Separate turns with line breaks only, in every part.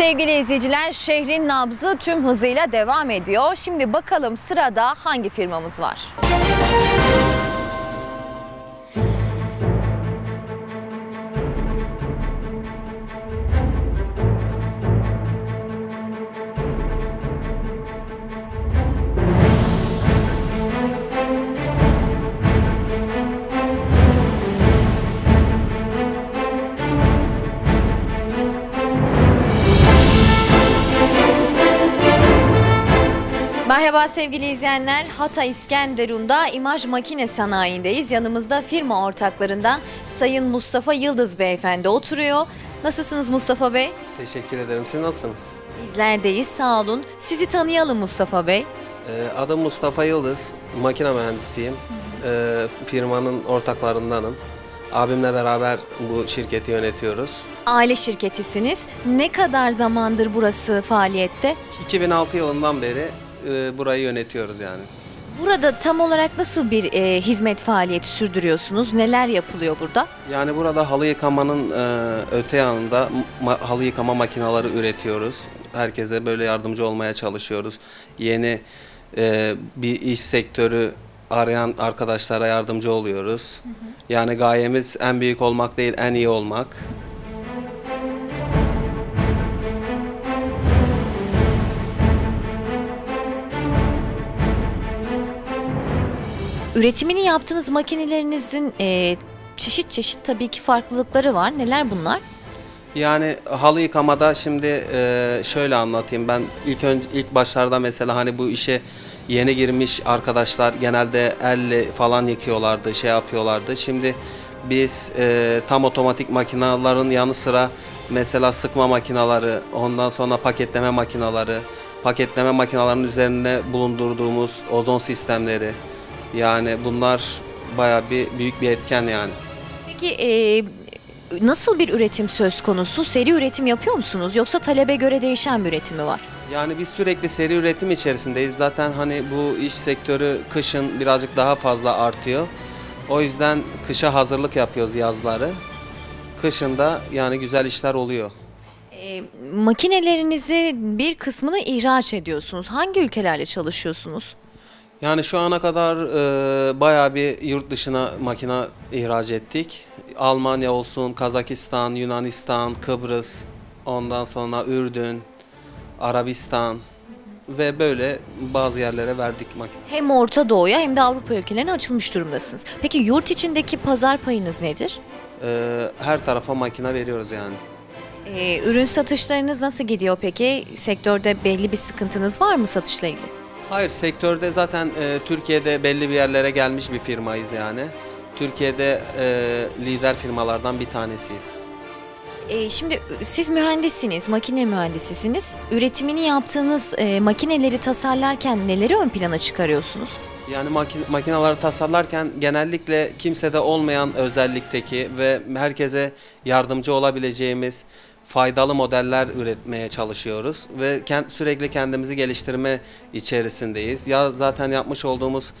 Sevgili izleyiciler, şehrin nabzı tüm hızıyla devam ediyor. Şimdi bakalım sırada hangi firmamız var? Merhaba sevgili izleyenler. Hatay İskenderun'da imaj makine sanayindeyiz. Yanımızda firma ortaklarından Sayın Mustafa Yıldız Beyefendi oturuyor. Nasılsınız Mustafa Bey?
Teşekkür ederim. Siz nasılsınız?
Bizlerdeyiz sağ olun. Sizi tanıyalım Mustafa Bey.
Ee, adım Mustafa Yıldız. Makine mühendisiyim. Ee, firmanın ortaklarındanım. Abimle beraber bu şirketi yönetiyoruz.
Aile şirketisiniz. Ne kadar zamandır burası faaliyette?
2006 yılından beri e, burayı yönetiyoruz yani.
Burada tam olarak nasıl bir e, hizmet faaliyeti sürdürüyorsunuz? Neler yapılıyor burada?
Yani burada halı yıkamanın e, öte yanında ma- halı yıkama makineleri üretiyoruz. Herkese böyle yardımcı olmaya çalışıyoruz. Yeni e, bir iş sektörü arayan arkadaşlara yardımcı oluyoruz. Yani gayemiz en büyük olmak değil, en iyi olmak.
Üretimini yaptığınız makinelerinizin e, çeşit çeşit tabii ki farklılıkları var. Neler bunlar?
Yani halı yıkamada şimdi e, şöyle anlatayım ben ilk önce ilk başlarda mesela hani bu işe yeni girmiş arkadaşlar genelde elle falan yıkıyorlardı şey yapıyorlardı. Şimdi biz e, tam otomatik makinaların yanı sıra mesela sıkma makinaları ondan sonra paketleme makinaları paketleme makinalarının üzerine bulundurduğumuz ozon sistemleri yani bunlar baya bir büyük bir etken yani.
Peki e, nasıl bir üretim söz konusu? Seri üretim yapıyor musunuz yoksa talebe göre değişen bir üretim mi var?
Yani biz sürekli seri üretim içerisindeyiz. Zaten hani bu iş sektörü kışın birazcık daha fazla artıyor. O yüzden kışa hazırlık yapıyoruz yazları. Kışında yani güzel işler oluyor.
E, makinelerinizi bir kısmını ihraç ediyorsunuz. Hangi ülkelerle çalışıyorsunuz?
Yani şu ana kadar e, bayağı bir yurt dışına makine ihraç ettik. Almanya olsun, Kazakistan, Yunanistan, Kıbrıs, ondan sonra Ürdün, Arabistan ve böyle bazı yerlere verdik makine.
Hem Orta Doğu'ya hem de Avrupa ülkelerine açılmış durumdasınız. Peki yurt içindeki pazar payınız nedir?
E, her tarafa makine veriyoruz yani.
E, ürün satışlarınız nasıl gidiyor peki? Sektörde belli bir sıkıntınız var mı satışla ilgili?
Hayır sektörde zaten e, Türkiye'de belli bir yerlere gelmiş bir firmayız yani. Türkiye'de e, lider firmalardan bir tanesiyiz.
E, şimdi siz mühendissiniz, makine mühendisisiniz. Üretimini yaptığınız e, makineleri tasarlarken neleri ön plana çıkarıyorsunuz?
Yani makine, makineleri tasarlarken genellikle kimsede olmayan özellikteki ve herkese yardımcı olabileceğimiz faydalı modeller üretmeye çalışıyoruz ve kend- sürekli kendimizi geliştirme içerisindeyiz. Ya zaten yapmış olduğumuz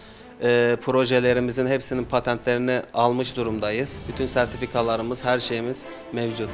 e, projelerimizin hepsinin patentlerini almış durumdayız. Bütün sertifikalarımız, her şeyimiz mevcut.